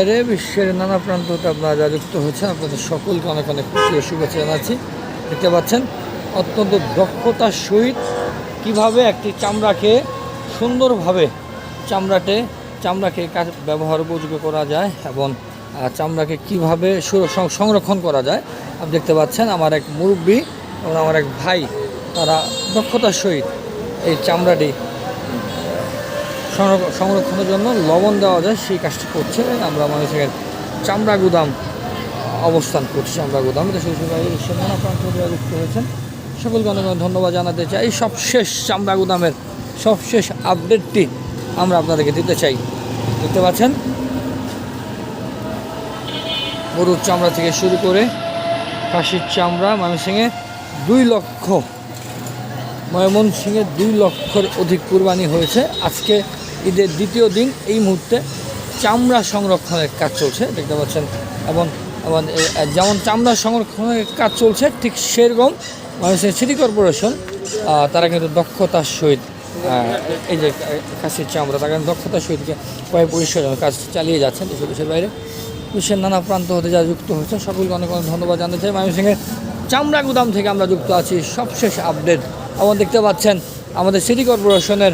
বাইরে বিশ্বের নানা প্রান্ত আপনারা যুক্ত হচ্ছেন আপনাদের সকলকে অনেক অনেক খুশি ও শুভেচ্ছা জানাচ্ছি। দেখতে পাচ্ছেন, অত্যন্ত দক্ষতার সহিত কীভাবে একটি চামড়াকে সুন্দরভাবে চামড়াটে চামড়াকে কাজ ব্যবহার উপযোগী করা যায় এবং চামড়াকে কীভাবে সংরক্ষণ করা যায়। আপনি দেখতে পাচ্ছেন, আমার এক মুরব্বী এবং আমার এক ভাই, তারা দক্ষতার সহিত এই চামড়াটি সংরক্ষণের জন্য লবণ দেওয়া যায়, সেই কাজটি করছে। আমরা মানুষের চামড়া গুদাম অবস্থান করছি, চামড়া গুদাম। শ্বশুর বাড়ির নানা যুক্ত হয়েছেন। অনেক অনেক ধন্যবাদ জানাতে চাই। সবশেষ চামড়া গুদামের সবশেষ আপডেটটি আমরা আপনাদেরকে দিতে চাই। দেখতে পাচ্ছেন? গরুর চামড়া থেকে শুরু করে খাসির চামড়া, ময়মনসিংহে দুই লক্ষ, ময়মনসিংহে দুই লক্ষর অধিক কুরবানি হয়েছে। আজকে ঈদের দ্বিতীয় দিন এই মুহূর্তে চামড়া সংরক্ষণের কাজ চলছে, দেখতে পাচ্ছেন। এবং যেমন চামড়া সংরক্ষণের কাজ চলছে, ঠিক সেরকম মানুষের সিটি কর্পোরেশন তারা কিন্তু দক্ষতার সহিত এই যে কাশির চামড়া, তারা কিন্তু দক্ষতার সহিত কয়েক পরিষ্কার কাজ চালিয়ে যাচ্ছেন দেশের দেশের বাইরে। বিশ্বের নানা প্রান্ত হতে যারা যুক্ত হয়েছে সকলকে অনেক অনেক ধন্যবাদ জানতে চাই। ময়মনসিংহের চামড়া গুদাম থেকে আমরা যুক্ত আছি, সবশেষ আপডেট। এবং দেখতে পাচ্ছেন আমাদের সিটি কর্পোরেশনের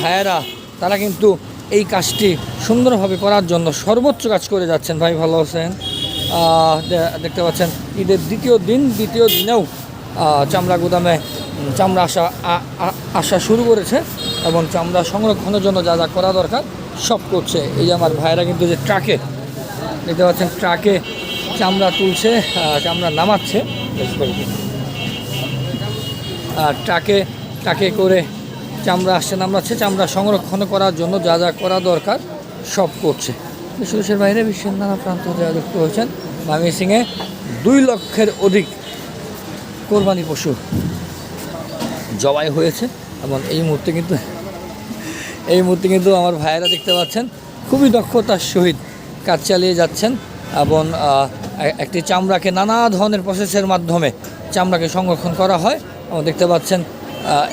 ভাইয়েরা তারা কিন্তু এই কাজটি সুন্দরভাবে করার জন্য সর্বোচ্চ কাজ করে যাচ্ছেন, ভাই ভালো আছেন? দেখতে পাচ্ছেন, ঈদের দ্বিতীয় দিন, দ্বিতীয় দিনেও চামড়া গুদামে চামড়া আসা আসা শুরু করেছে এবং চামড়া সংরক্ষণের জন্য যা যা করা দরকার সব করছে। এই যে আমার ভাইয়েরা কিন্তু যে ট্রাকে, দেখতে পাচ্ছেন, ট্রাকে চামড়া তুলছে চামড়া নামাচ্ছে। ট্রাকে ট্রাকে করে চামড়া আসছে নামড়াচ্ছে চামড়া সংরক্ষণ করার জন্য যা যা করা দরকার সব করছে। দেশের বাইরে বিশ্বের নানা প্রান্ত যারা যুক্ত হয়েছেন। ময়মনসিংহে দুই লক্ষের অধিক কোরবানি পশু জবাই হয়েছে এবং এই মুহূর্তে কিন্তু, এই মুহূর্তে কিন্তু আমার ভাইয়েরা দেখতে পাচ্ছেন, খুবই দক্ষতার সহিত কাজ চালিয়ে যাচ্ছেন এবং একটি চামড়াকে নানা ধরনের প্রসেসের মাধ্যমে চামড়াকে সংরক্ষণ করা হয়। এবং দেখতে পাচ্ছেন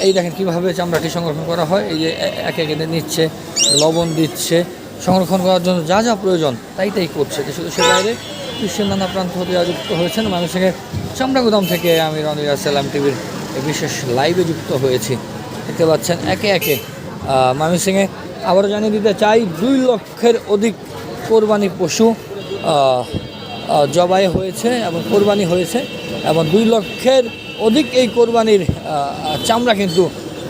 এই দেখেন কীভাবে চামড়াটি সংরক্ষণ করা হয়। এই যে একে একে নিচ্ছে, লবণ দিচ্ছে। সংরক্ষণ করার জন্য যা যা প্রয়োজন, তাই তাই করছে। শুধু দেশের বাইরে বিশ্বের নানা প্রান্ত হতে যুক্ত হয়েছেন। মানুষের চামড়া গুদাম থেকে আমি রনির সালাম টিভির বিশেষ লাইভে যুক্ত হয়েছি। দেখতে পাচ্ছেন একে একে ময়মনসিংহে আবারও জানিয়ে দিতে চাই, দুই লক্ষের অধিক কোরবানি পশু জবাই হয়েছে এবং কোরবানি হয়েছে এবং দুই লক্ষের অধিক এই কোরবানির চামড়া কিন্তু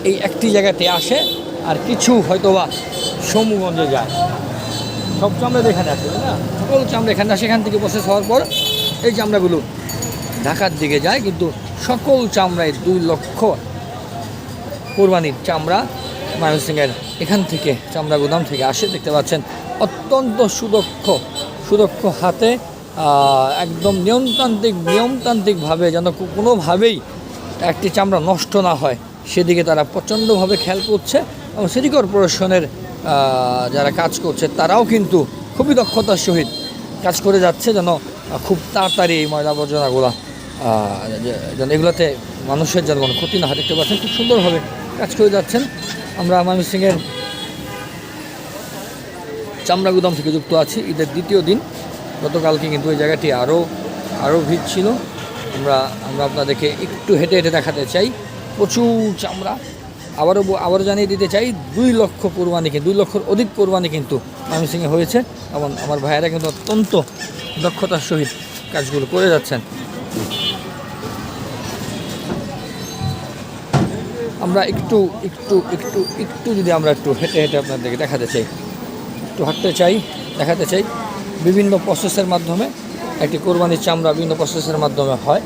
এই একটি জায়গাতে আসে আর কিছু হয়তোবা সমুগঞ্জে যায়। সব চামড়া এখানে আসে না? সকল চামড়া এখানে আসে। এখান থেকে প্রসেস হওয়ার পর এই চামড়াগুলো ঢাকার দিকে যায়, কিন্তু সকল চামড়ায় দুই লক্ষ কোরবানির চামড়া ময়মনসিংহের এখান থেকে চামড়া গুদাম থেকে আসে। দেখতে পাচ্ছেন, অত্যন্ত সুদক্ষ সুদক্ষ হাতে একদম নিয়মতান্ত্রিক, নিয়মতান্ত্রিকভাবে যেন কোনোভাবেই একটি চামড়া নষ্ট না হয়, সেদিকে তারা প্রচণ্ডভাবে খেয়াল করছে এবং সিটি কর্পোরেশনের যারা কাজ করছে, তারাও কিন্তু খুবই দক্ষতার সহিত কাজ করে যাচ্ছে যেন খুব তাড়াতাড়ি এই ময়লা আবর্জনাগুলো যেন এগুলোতে মানুষের যেন কোনো ক্ষতি না হয়। দেখতে পাচ্ছেন খুব সুন্দরভাবে কাজ করে যাচ্ছেন। আমরা ময়মনসিংহের চামড়া গুদাম থেকে যুক্ত আছি। ঈদের দ্বিতীয় দিন। গতকালকে কিন্তু ওই জায়গাটি আরও আরও ভিড় ছিল। আমরা আমরা আপনাদেরকে একটু হেঁটে হেঁটে দেখাতে চাই। প্রচুর চামড়া। আবারও আবারও জানিয়ে দিতে চাই, দুই লক্ষ কোরবানি কিন্তু, দুই লক্ষর অধিক কোরবানি কিন্তু ময়মনসিংহে হয়েছে। এবং আমার ভাইয়েরা কিন্তু অত্যন্ত দক্ষতার সহিত কাজগুলো করে যাচ্ছেন। আমরা একটু একটু একটু একটু যদি আমরা একটু হেঁটে হেঁটে আপনাদেরকে দেখাতে চাই, একটু হাঁটতে চাই, দেখাতে চাই। বিভিন্ন প্রসেসের মাধ্যমে একটি কোরবানির চামড়া বিভিন্ন প্রসেসের মাধ্যমে হয়।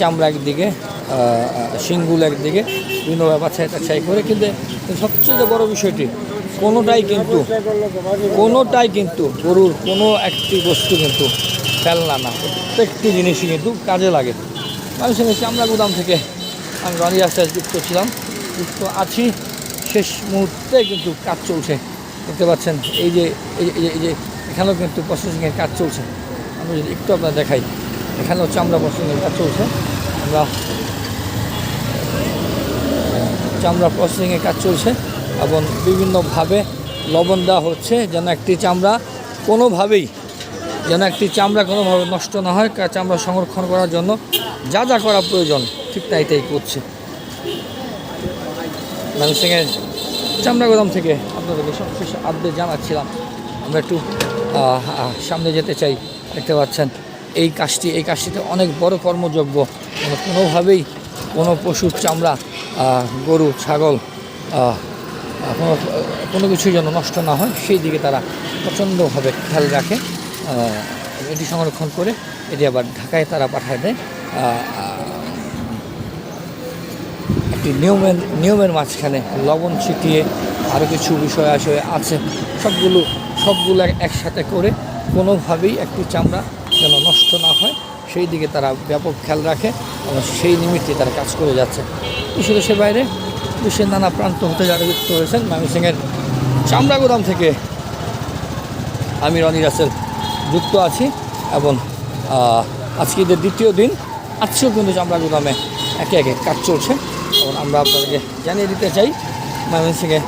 চামড়া একদিকে শিংগুলো একদিকে, বিভিন্ন বাছাই টাছাই করে। কিন্তু সবচেয়ে বড় বিষয়টি, কোনোটাই কিন্তু কোনোটাই কিন্তু গরুর কোনো একটি বস্তু কিন্তু ফেলনা না। প্রত্যেকটি জিনিসই কিন্তু কাজে লাগে। আমি মানুষের চামড়া গুদাম থেকে, আমি রনি রাস্তায় যুক্ত ছিলাম, যুক্ত আছি। শেষ মুহূর্তে কিন্তু কাজ চলছে। দেখতে পাচ্ছেন এই যে এই যে এখানেও কিন্তু প্রসেসিংয়ের কাজ চলছে। আমি যদি একটু আপনার দেখাই, এখানেও চামড়া প্রসেসিংয়ের কাজ চলছে। আমরা, চামড়া প্রসেসিংয়ের কাজ চলছে এবং বিভিন্নভাবে লবণ দেওয়া হচ্ছে যেন একটি চামড়া কোনোভাবেই, যেন একটি চামড়া কোনোভাবে নষ্ট না হয় চামড়া সংরক্ষণ করার জন্য যা যা করা প্রয়োজন, ঠিক তাই তাই করছে। ময়মনসিংহের চামড়া গোদাম থেকে আপনাদেরকে সবশেষে আপডেট জানাচ্ছিলাম। আমরা একটু সামনে যেতে চাই, দেখতে পাচ্ছেন। এই কাজটি, এই কাজটিতে অনেক বড় কর্মযোগ্য কোনোভাবেই কোনো পশুর চামড়া গরু, ছাগল কোনো কোনো কিছুই যেন নষ্ট না হয়, সেই দিকে তারা প্রচণ্ডভাবে খেয়াল রাখে। এটি সংরক্ষণ করে এটি আবার ঢাকায় তারা পাঠায় দেয়। একটি নিয়মের নিয়মের মাঝখানে লবণ ছিটিয়ে আরও কিছু বিষয় আসলে আছে। সবগুলো সবগুলো একসাথে করে কোনোভাবেই একটি চামড়া যেন নষ্ট না হয়। সেই দিকে তারা ব্যাপক খেয়াল রাখে এবং সেই নিমিত্তে তারা কাজ করে যাচ্ছে। দেশে বাইরে বিশ্বের নানা প্রান্ত হতে যারা যুক্ত হয়েছেন ময়মনসিংহের চামড়া গোদাম থেকে আমি রনি রাসেল যুক্ত আছি এবং আজকে ঈদের দ্বিতীয় দিন, আজকেও কিন্তু চামড়া গুদামে একে একে কাজ চলছে। এবং আমরা আপনাদেরকে জানিয়ে দিতে চাই ময়মনসিংহে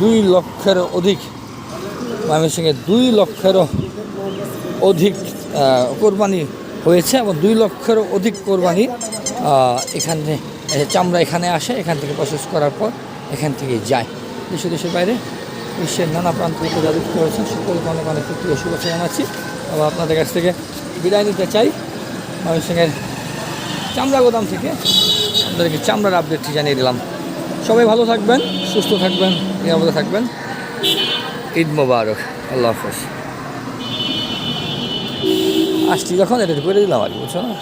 দুই লক্ষের অধিক ময়মনসিংহে দুই লক্ষেরও অধিক কোরবানি হয়েছে এবং দুই লক্ষেরও অধিক কোরবানি এখানে চামড়া এখানে আসে, এখান থেকে প্রসেস করার পর এখান থেকে যায়। দেশ দেশের বাইরে, বিশ্বের নানা প্রান্ত থেকে যুক্ত হয়েছেন, সকলকে অনেক অনেক প্রীতি শুভেচ্ছা জানাচ্ছি। এবং আপনাদের কাছ থেকে বিদায় নিতে চাই ময়মনসিংহের চামড়া গোদাম থেকে। আপনাদেরকে চামড়ার আপডেটটি জানিয়ে দিলাম। সবাই ভালো থাকবেন, সুস্থ থাকবেন, নিরাপদে থাকবেন। ঈদ মোবারক আল্লাহ হাফেজ। আসছি যখন এটা করে দিলাম আর কি বুঝছ না?